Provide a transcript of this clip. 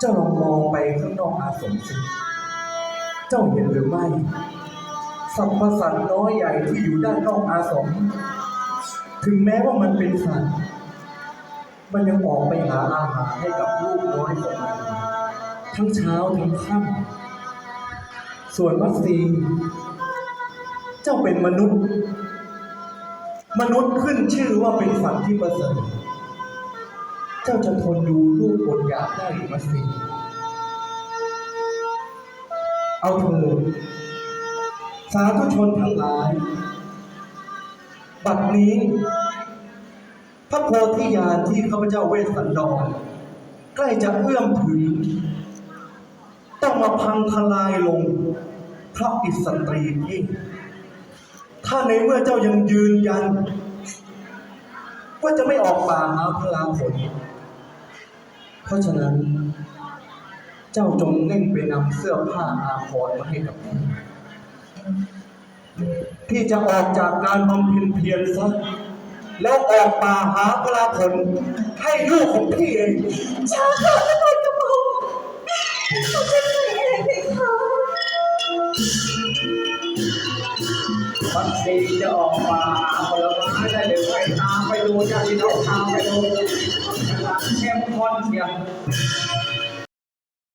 เจ้าลองมองไปข้างนอกอาสมสิเจ้าเห็นหรือไม่สัตว์ประสัตว์น้อยใหญ่ที่อยู่ด้านนอกอาสม ถึงแม้ว่ามันเป็นสัตว์ มันยังออกไปหาอาหารให้กับลูกน้อยของมันทั้งเช้าทั้งค่ำส่วนวัดซีเจ้าเป็นมนุษย์ มนุษย์ขึ้นชื่อว่าเป็นสัตว์ที่ประเสริฐ จ้าจะทนดูลูกอดอยากได้หรือไมัดซีเอาเถอะสาธุชนทั้งหลาย บัดนี้ พระโพธิญาณที่ข้าพเจ้าเวสสันดร ใกล้จะเอื้อมถึง ต้องมาพังทลายลงเพราะอิสตรีนี่ถ้าในเมื่อเจ้ายังยืนยันว่าจะไม่ออกป่าหาพลาผล เพราะฉะนั้น เจ้าจงเร่งไปนำเสื้อผ้าอาภรณ์มาให้กับพี่พี่จะออกจากการบำเพ็ญเพียรซะแล้วออกป่าหาพลาผลให้ลูกของพี่เองช้าค่ะนครกระพงเขาจะเหนื่อยเองเพคะวัดดีจะออกมาผลไม้ได้หรือ ไม่ตามไปดูจะที่น้องตามไปดูเข้มข้นเชียว